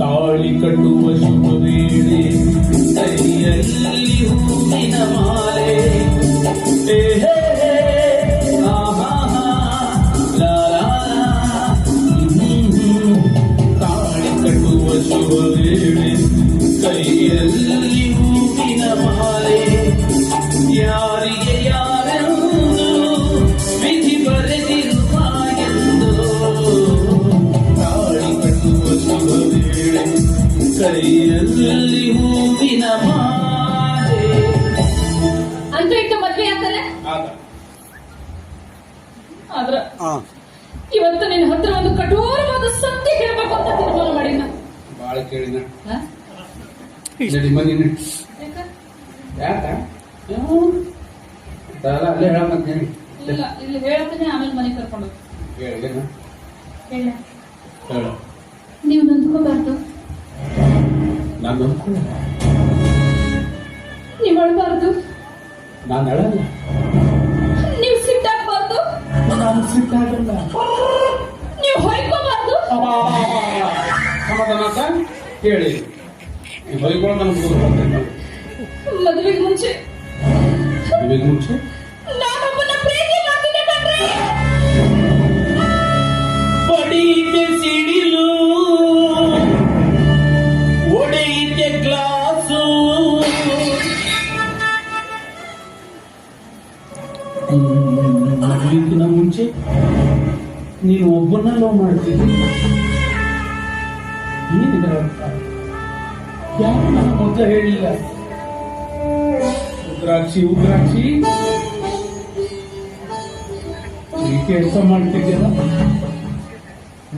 ತಾಳಿ ಕಟ್ಟುವ ಶುಭ ವೇಳೆ ಕೈಯಲ್ಲಿ ಹೂವಿನ ಮನೆ ನಡಿ. ಯಾಕ ಅಲ್ಲೇ ಹೇಳಮಂತ ಹೇಳಿ ಇಲ್ಲ ಇಲ್ಲಿ ಹೇಳ್ತೀನಿ ಆಮೇಲೆ ಮನೆ ಕರ್ಕೊಂಡು. ಹೇಳಿದೇನ ಹೇಳ ನೀವು ನೊಂದ್ಕೋಬಾರ್ದು ನಾನು ಅಂದ್ಕೊಂಡೆ ನೀವು ಅಳಬಾರ್ದು ನಾನು ಹೇಳಲ್ಲ ನೀವು ಸಿಟ್ಟಾಗಬಾರ್ದು ನಾನು ಸಿಟ್ಟಾಗಲ್ಲ ನೀವು ಹೊಯ್ಕೋಬಾರ್ದು ಸಮಾಧಾನ? ಹೇಳಿ ಈ ಹೊಯ್ಕೊಳ್ಳೋ ನಮ್ಗೆ ಗೊತ್ತಾಗ್ತೈತೆ. ಮದುವೆಗೆ ಮುಂಚೆ ಮದುವೆಗೆ ಮುಂಚೆ ನಾನೊಬ್ಬನ ಪ್ರೀತಿ ಮಾಡ್ತಿದ್ದೆ ಕಣ್ರೀ ಪಡೀತೆ ಸಿಡಿಲು ಒಡೆಯಿತೆ ಗ್ಲಾಸು ಮದುವೆಗಿನ ಮುಂಚೆ ನೀನು ಒಬ್ಬನ ಲವ್ ಮಾಡ್ತಿದ್ದಿ ಏನಿದೆ ಅರ್ಥ ಯಾರು ನನ್ನ ಮೊದಲು ಹೇಳಿಲ್ಲ? ಉದ್ರಾಕ್ಷಿ ಉದ್ರಾಕ್ಷಿ ಈ ಕೆಲಸ ಮಾಡ್ತಿದ್ದೀರ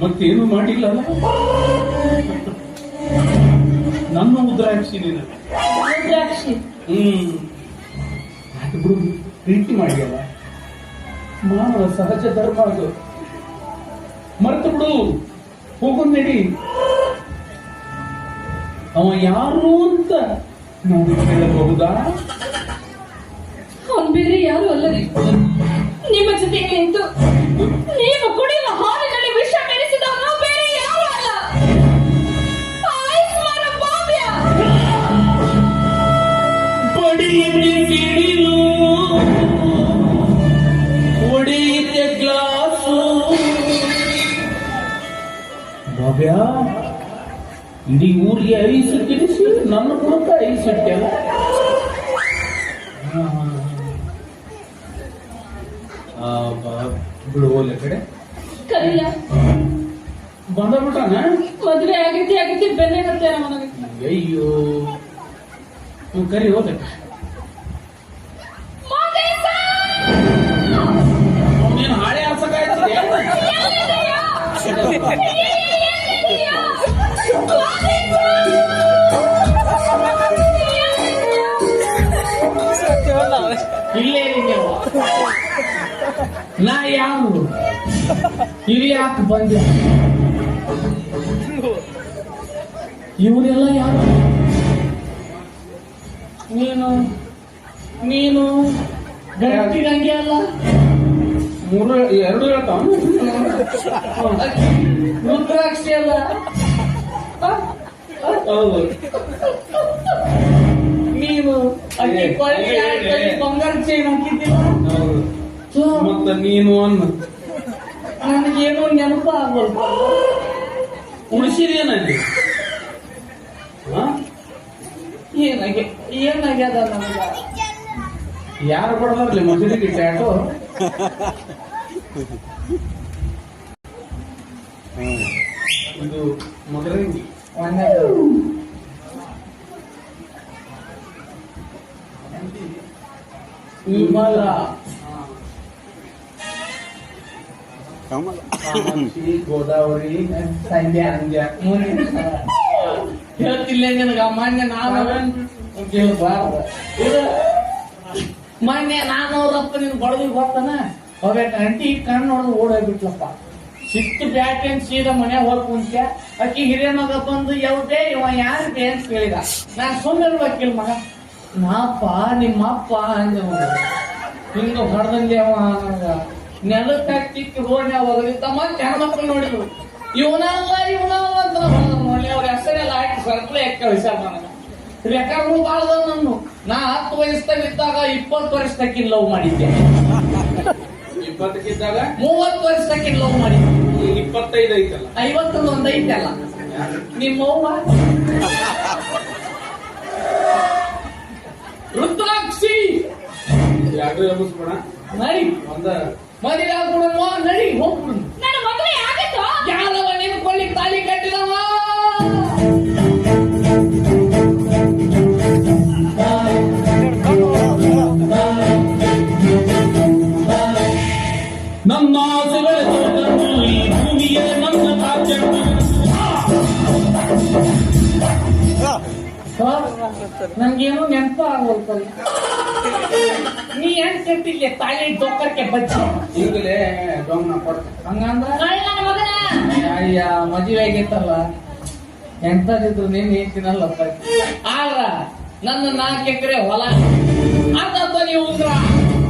ಮತ್ತೇನು ಮಾಡಿಲ್ಲ ನನ್ನ ಉದ್ರಾಕ್ಷಿ ನೀನು. ಹ್ಮ್. ಪ್ರೀತಿ ಮಾಡಿಯಲ್ಲ? ಮಾನವ ಸಹಜ ಧರ್ಮ ಅದು. ಮರೆತು ಬಿಡು ಹೋಗೋದ್ ನಡಿ. ಅವ ಯಾರು ಅಂತ ನಾವು ಹೇಳಬಹುದಾ ಅವನ್ ಬೇರೆ ಯಾರು ಅಲ್ಲರಿ. ನಿಮ್ಮ ಜೊತೆಗೆ ನಿಂತು ನೀವು ಕುಡಿಯುವ ಹಾಲಿನಲ್ಲಿ ಇಡೀ ಊರಿಗೆ ಐಸು ತಿನ್ನಿಸಿ ನನ್ನ ಮೂಲಕ ಐಸು ಇಟ್ಟೆಲ್ಲ ಬಿಡು ಹೋಗ್ಲಿ ಕಡೆ. ಕರಿಯ ಬಂದ ಬಿಟ್ಟಾನ? ಮದುವೆ ಆಗೈತಿ ಆಗೈತಿ ಬೆನ್ನೆ ನನಗೆ ಅಯ್ಯೋ. ಕರಿ ಹೋಗ್ಲಿ. ಇಲ್ಲೇ ನೀವು ನಾ ಯಾವ ಇಲ್ಲಿ ಯಾಕೆ ಬಂದೆ. ಇವರೆಲ್ಲ ಯಾರು? ನೀನು? ನೀನು? ಗಟ್ಟಿಗಂಗೆ ಅಲ್ಲ? ಮೂರು ಎರಡು ಹೇಳ್ತಾವ. ರುದ್ರಾಕ್ಷಿ ಅಲ್ಲ? ಹೌದು. ಬಂಗಾರ ಚೈನ್ ಹಾಕಿದ್ದಿಲ್ಲ ಮತ್ತ ನೀನು ಅನ್ನ. ನನಗೇನು ನೆನಪ ಆಗಲ್ಲ ಉಳಿಸಿದೇನಲ್ಲಿ? ಏನಾಗೆ ಏನಾಗ್ಯದ ನನಗ ಯಾರು ಬಡದ್ರಲ್ಲಿ ಮದುವೆಗೆ ಟ್ಯಾಟೋ ಇದು ಮೊದಲಿಗೆ ವಿಮಲ. ಕಮಲ. ಕಾಮಾಕ್ಷಿ ಗೋದಾವರಿ ಸಂಜೆ ಅಂದ್ಯ ಹೇಳ್ತಿಲ್ಲ ನಿನಗ ಮೊನ್ನೆ ನಾನು ಕೇಳಬಾರ್ದ. ಮೊನ್ನೆ ನಾನು ಅವ್ರಪ್ಪ ನಿನ್ ಬಡದು ಬರ್ತಾನ ಹೋಗ್ಬೇಕು ಅಂಟಿ ಕಣ್ಣು ನೋಡಿದು ಓಡೋಗ್ಬಿಟ್ಲಪ್ಪ. ಸಿಕ್ತು ಬ್ಯಾಟ್ ಅಂತ ಸೀದಾ ಮನೆ ಹೋಗಿ ಕುಂತ್ಯ? ಅಕ್ಕಿ ಹಿರಿಯ ಮಗ ಬಂದು ಯಾವ್ದೇ ಇವ ಯಾರು ಅಂತ ಕೇಳಿದ. ನಾನ್ ಸುಮ್ಮನೆ ಇರ್ಬೇಕಿಲ್ ಮಗ. ನಾಪ ನಿಮ್ಮಪ್ಪ ಅಂದ ಹಿಂಗ ಹೊಡೆದಂಗೆ ಅವ ನಂಗ ನೆಲಕ್ಕೆ ಹಾಕಿ ರೋಡ್ನ್ಯಾಗ ಹೋಗದಿತ್ತ ಮತ್ತೆ ಹೆಣ್ಮಕ್ಳು ನೋಡಿದ್ರು. ಇವನಲ್ಲ ಇವನಲ್ಲ ಅಂತ ನೋಡಿ ಅವ್ರ ಹೆಸರೇ ಸರ್ಕಲ್ ಎಕ್ಕ ವಿಚಾರ ನನಗ ರೆಕಾರ್ಡ್ಗಳು ಬಾಳ್ದ ಅದಾವ ನಾನು ನಾ ಹತ್ತು ವಯಸ್ಸಾಗ ಇದ್ದಾಗ ಇಪ್ಪತ್ತು ವರ್ಷದಕ್ಕಿನ್ ಲವ್ ಮಾಡಿದ್ದೆ. ಇಪ್ಪತ್ತಕ್ಕಿದ್ದಾಗ? ಮೂವತ್ತು ವರ್ಷದಕ್ಕಿನ್ ಲವ್ ಮಾಡಿದ್ದೆ. ಇಪ್ಪತ್ತೈದು ಐತಲ್ಲ? ಐವತ್ತೊಂದು ಒಂದು ಐತಲ್ಲ ನಿಮ್ಮವ್ವ ರುದ್ರಾಕ್ಷಿ ಎಬ್ಬಿಸ್ಬೇಡ ಒಂದ. ಮದುವೆ ಆಗ್ಬಿಡಮ್ಮ ನಡಿ ಹೋಗ್ಬಿಡು. ನನ್ನ ಮದುವೆ ಆಗಿತ್ತು? ಯಾರವ ನಿನ್ ಕೊಳ್ಳಿ ತಾಲಿ ಕಟ್ಟಿದವ? ನಂಗೇನು ನೆನಪ ಆಗೋಲ್ತಲ್ಲ ನೀ ಏನ್ ಕಟ್ಟಿಲ್ಲ ತಾಯಿ ಡೊಕ್ಕರ್ಕೆ ಬಚ್ಚ ಈಗಲೇ ಕೊಡ್ತೀನಿ. ಹಂಗಂದ್ರ? ನನ್ನ ಮಗನ? ಅಯ್ಯ ಮದುವೆ ಆಗೈತಲ್ಲ ಎಂತದಿದ್ರು ನೀನ್ ಹೇಳ್ತೀನಲ್ಲ ಆದ್ರ ನನ್ನ ನಾಲ್ಕು ಎಕರೆ ಹೊಲ. ಅಂತ ನೀವು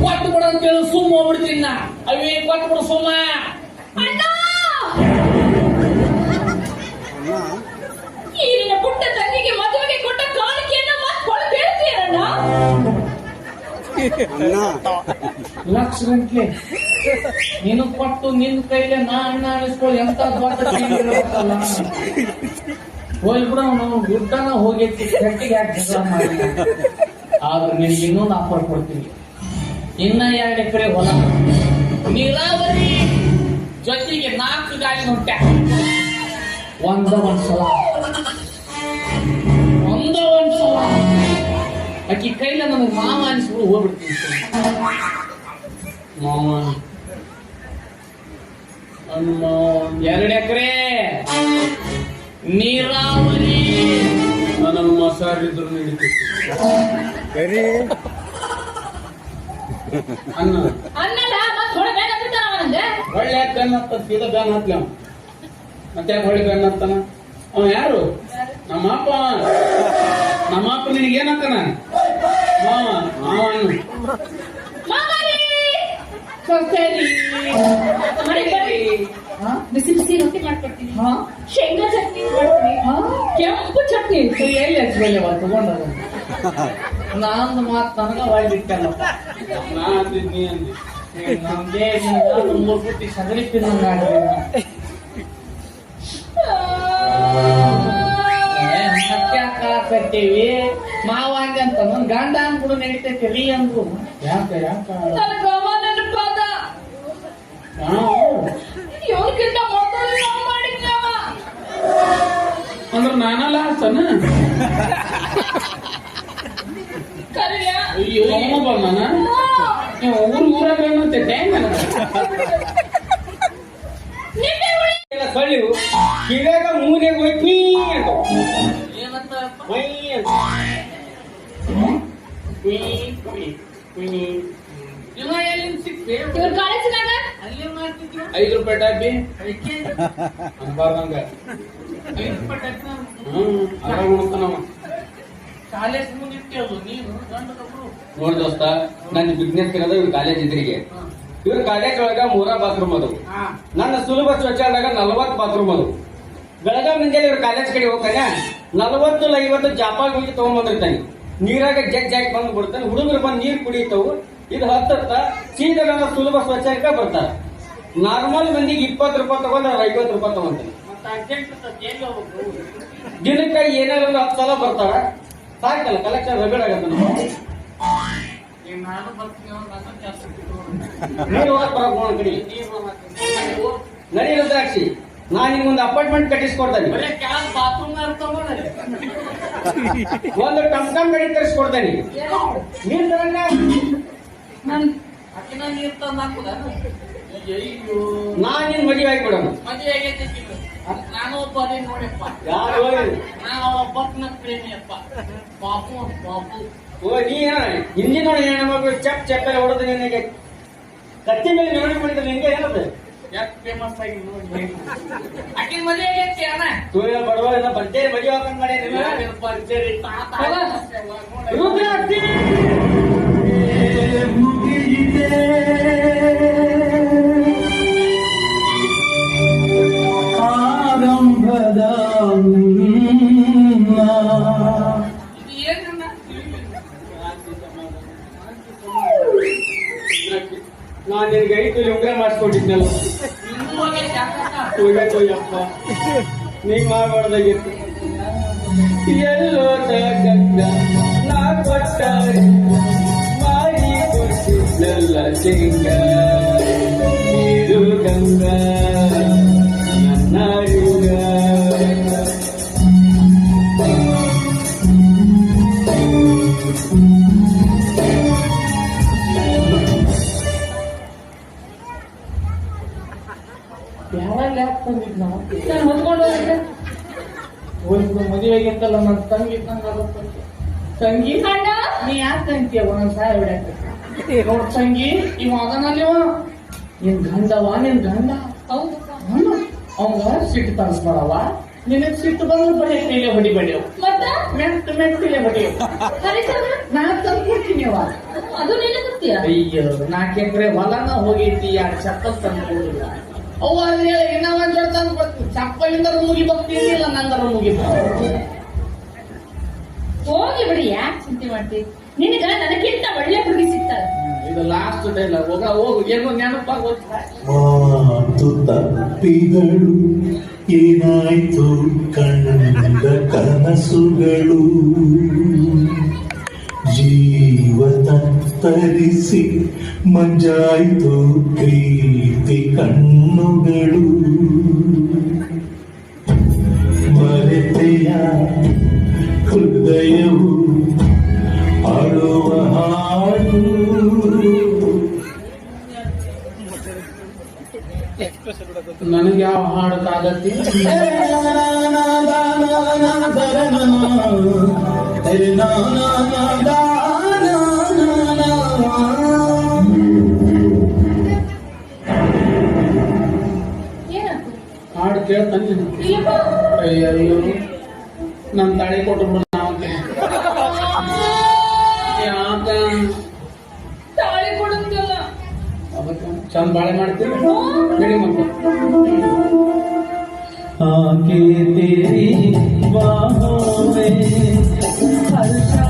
ಕೊಟ್ಟು ಬಿಡು ಅಂತೇಳಿ ಸುಮ್ಮ ಹೋಗ್ಬಿಡ್ತೀನಿ ನಾ. ಅವೇ ಕೊಟ್ಟು ಬಿಡು ಸುಮ್ಮ. ಲಕ್ಷ ಗಂಟ್ಲೆ. ನೀನು ಕೊಟ್ಟು ನಿನ್ನ ಕೈಲೆ ನಾ ಅಣ್ಣ ಅನಿಸ್ಕೊಳ್ಳಿ ಎಂತ ದೊಡ್ಡ ಹೋಗಿ ಇರ್ಬೇಕಲ್ಲ. ಅವನು ಗುಡ್ಡನ ಹೋಗಿ ಗಟ್ಟಿಗೆ ಯಾಕೆ ಜಗಳ ಮಾಡಿ ಆದ್ರೆ ನಿನ್ಗೆ ಇನ್ನೊಂದು ಆಫರ್ ಕೊಡ್ತೀನಿ. ಇನ್ನ ಎರಡು ಎಕರೆ ಹೊಲ. ನೀರಾವರಿ ಜೊತೆಗೆ ನಾಲ್ಕು ಗಾಡಿ ನೋಡ್ಟ ಒಂದ ಒಂದ್ ಸಲ ಒಂದ ಒಂದ್ ಸಲ ಆಕಿ ಕೈಲ ನಮಗ್ ಮಾವ ಅನಿಸ್ಬಿಡು ಹೋಗ್ಬಿಡ್ತೀನಿ ಮಾವ ಅಮ್ಮ. ಎರಡು ಎಕರೆ ನೀರಾವರಿ. ನನ್ನ ಸಾರಿದ್ರು ಇದ್ರು ನಡೀತೈತಿ ಅನ್ನ. ಒಳ್ಳೆ ಬೆನ್ನ ಹತ್ತ ಸೀದಾ ಬೆನ್ನ ಹತ್ಲಿ ಮತ್ತೆ ಹೊಳ್ಳಿ ಬೆನ್ನ ಹತ್ತಾನ? ಅವ ಯಾರು? ನಮ್ಮಪ್ಪ. ಅಪ್ಪ ಅವ. ಬಿಸಿ ಬಿಸಿ ರೊಟ್ಟಿ ಮಾಡ್ಕೊಡ್ತೀನಿ? ಶೇಂಗಾ ಚಟ್ನಿ ಮಾಡ್ತೀನಿ? ಕೆಂಪು ಚಟ್ನಿ ಹಚ್ಕೊಳ್ಳಿವ ತಗೊಂಡದ ನಂದು ಮಾತು ನನಗ ಒಳ್ಳಿಟ್ಟಲ್ಲಪ್ಪ ನಾ ಅಂದಿದ್ ನೀ ಅಂದಿ ನಮ್ದೇ ಸಗಣಿ ಕಟ್ತೀವಿ ಮಾವ ಅಂತ ನನ್ ಗಂಡ ಅಂದ್ಬಿಡು ನಡೀತೈತಿ ರೀ ಅಂದ್ರು ಯಾಕ ಯಾಕ? ನನ್ನ ಗಮ ನೆನಪಾದ. ಇವ್ರಿಗಿಂತ ಮೊದಲು ನಾವು ಮಾಡಿದ್ನವ ಅಂದ್ರ ನಾನಲ್ಲ ಹಸನ ಕರಿಯ? ಅಯ್ಯೋ ನೀವು ಊರ್ ಊರಾಗ ಉಳಿ ಸೊಳ್ಳಿವು ಕಿವ್ಯಾಗ ಮೂನೆಗೆ ಕ್ವೀ ಅಂತ. ಐದು ರೂಪಾಯಿ ಅನ್ಬಾರ್ದಂಗ ಐದು ರೂಪಾಯಿ ಟಾಪಿ ಹ್ಮ್ ಆರಾಮ ಉಣ್ತಾನವ ಕಾಲೇಜ್ ನೀನು ನೋಡ್ ದೋಸ್ತ ನನ್ನ ಬಿಸ್ನೆಸ್ ಇರೋದು ಇವ್ರ ಕಾಲೇಜ್ ಇದ್ರಿಗೆ. ಇವ್ರ ಕಾಲೇಜ್ ಒಳಗ ಮೂರ ಬಾತ್ರೂಮ್ ಅದು ನನ್ನ ಸುಲಭ ಶೌಚಾಲಯದಾಗ ನಲವತ್ತು ಬಾತ್ರೂಮ್ ಅದು ಬೆಳಗಾವಿ ಮುಂಜಾನೆ ಇವ್ರ ಕಾಲೇಜ್ ಕಡೆ ಹೋಗ್ತಾನೆ ನಲವತ್ತು ಐವತ್ತು ಜಾಪಾಗಿ ಹೋಗಿ ತಗೊಂಡ್ಬಂದಿರ್ತಾನೆ ನೀರಾಗ ಜಗ್ ಜಾಕ್ ಬಂದು ಬಿಡ್ತಾನೆ ಹುಡುಗರು ಬಂದು ನೀರು ಕುಡಿತಾವು. ಇದು ಹತ್ತತ್ತ ಚೀಟಗಳನ್ನ ಸುಲಭ ಸ್ವಚ್ಛಕ್ಕೆ ಬರ್ತಾರೆ. ನಾರ್ಮಲ್ ಮಂದಿಗೆ ಇಪ್ಪತ್ತು ರೂಪಾಯಿ ತಗೊಂಡ್ ಅವ್ರು ಐವತ್ತು ರೂಪಾಯಿ ತಗೊಂತಾನೆ ದಿನಕ್ಕೆ ಏನಾದ್ರು ಒಂದು ಹತ್ತು ಸಲ ಬರ್ತಾರ. ಸಾಕಲ್ಲ ಕಲೆಕ್ಷನ್ ರಗಡ್ ಆಗತ್ತೆ ನಮ್ಗೆ. ಈಗ ನಾನು ಬರ್ತೀನಿ ಅವ್ನು ನನ್ನ ನೀರು ಹೋಗಕ್ ಬರಕ್ ನೋಡ್ ಕಡಿ ನಡಿ ರುದ್ರಾಕ್ಷಿ ನಾ ನಿಮ್ಗೊಂದು ಅಪಾರ್ಟ್ಮೆಂಟ್ ಕಟ್ಟಿಸ್ಕೊಡ್ತೇನೆ. ಒಂದು ಟಮ್ ಟಮ್ ಗಾಡಿ ತರಿಸ್ಕೊಡ್ತೇನೆ. ನೀರ್ ಅಯ್ಯೋ ನಾ ನಿನ್ ಮದುವೆ ಆಗಿ ಕೊಡೋಣ. ನಾನು ಒಬ್ಬ ನೋಡಪ್ಪ. ಯಾರು ನಾನು ಒಬ್ಬನ ಪ್ರೇಮಿಯಪ್ಪ. ಪಾಪು ಪಾಪು ಓ ನೀ ಹಿಂದಿನ ನೋಡಿ ಹೆಣ್ಮಕ್ಳು ಚಪ್ ಚಪ್ಪ ಹೊಡೆದು ನಿನಗೆ ಕತ್ತಿ ಮೇಲೆ ನಿರ್ವಹಣೆ ಮಾಡಿದ್ರೆ ನಿಂಗೆ ಏನದು ಯಾಕೆ ಫೇಮಸ್ ಆಗಿ ನೋಡಿ ಅಕ್ಕಿನ ಮದುವೆ ಆಗೈತಿ ಅಣ್ಣ ಸೂರ್ಯ ಬಡವ ಎಲ್ಲ ಬರ್ತೇನೆ ಮದುವೆ ಹಾಕೊಂಡ್ ಮಾಡಿ ಯಾವ್ಯಾವ ಪರಿಚಯ ಮಾಡಬಾರ್ದಾಗಿತ್ತು ಎಲ್ಲೋ ಗಂಗ ನಾ ಕೊಟ್ಟ ಮಾಡಿ ಕೊಟ್ಟಿದ್ದಲ್ಲ ಸಿಂಗ ನೀರು ಗಂಗ ಒಂದು ಮದುವೆಗೆ ಅಂತಲ್ಲ ನನ್ನ ತಂಗಿ ತಂಗ ತಂಗಿ ನೀ ಯಾಕೆ ತಂಗಿಯ ಒಂದೊಂದ್ ಸಹಾಯ ಬಿಡಕ್ಕೆ ನೋಡ್ ತಂಗಿ ಇವ ಅದನಲ್ಲಿ ನಿನ್ ಗಂಡವ ನಿನ್ ಗಂಡ. ಅವಂಗ ಸಿಟ್ಟು ತರಿಸ್ಬಾರವ ನಿನಗ್ ಸಿಟ್ಟು ಬಂದ್ರೆ ಬರೀ ಕೈಲೆ ಹೊಡಿಬೇಡಿಯವು ಮತ್ತ? ಮೆಟ್ಟ ಮೆಟ್ಟಿಲೆ ಹೊಡಿಯವು ನಾ ತಂದ್ಕೊಡ್ತೀನಿ ಅವ. ಅದು ನಿನ್ನ ಗೊತ್ತೀಯ? ಅಯ್ಯೋ ನಾಲ್ಕು ಎಕರೆ ಹೊಲನ ಹೋಗೈತಿ ಯಾರು ಚಪ್ಪಲ್ ತಂದ್ಕೊಡಿಲ್ಲ ಅವ ಅಲ್ಲಿ ಇನ್ನ ಒಂದ್ ಜೊತೆ ತಂದು ಬರ್ತೀನಿ ಚಪ್ಪಲಿಂದರ ಮುಗಿ ಬರ್ತೀನಿಲ್ಲ ನಂಗರ ಮುಗಿ ಹೋಗಿ ಬಿಡಿ ಯಾಕೆ ಚಿಂತೆ ಮಾಡ್ತಿ? ನಿನಗ ನನಗಿಂತ ಒಳ್ಳೆ ಹುಡುಗಿ ಸಿಗ್ತಾರೆ ಇದು ಲಾಸ್ಟ್ ಡೈಲಾಗ್ ಹೋಗ ಹೋಗು. ಏನೋ ನೆನಪಾಗ ಮಾತು ತಪ್ಪಿಗಳು ಏನಾಯ್ತು? ಕಣ್ಣ ಕನಸುಗಳು. ತತ್ತರಿಸಿ ಮಂಜಾಯ್ತು ಪ್ರೀತಿ ಕಣ್ಣುಗಳು ಮರೆತೆಯ ಹೃದಯವು ಅಳುವ ಹಾಡು ನನಗೆ ಯಾವ ಹಾಡು ಕಾಗತ್ತಿ ಏನಾಯ್ತು ಹಾಡು ಕೇಳ್ತಾನೆ ಇಲ್ಲಪ್ಪ ಅಯ್ಯಯ್ಯೋ ನನ್ ತಾಳಿ ಕೊಟ್ಟು ಬಿಡು ನಾವಂತೆ ಯಾಕ ತಾಳಿ ಕೊಡುತ್ತಲ್ಲ ಅದಕ್ಕೆ ಚಂದ ಬಾಳೆ ಮಾಡ್ತೀವಿ ನಡಿ ಮತ್ತೆ आके तेरी बाहों में हर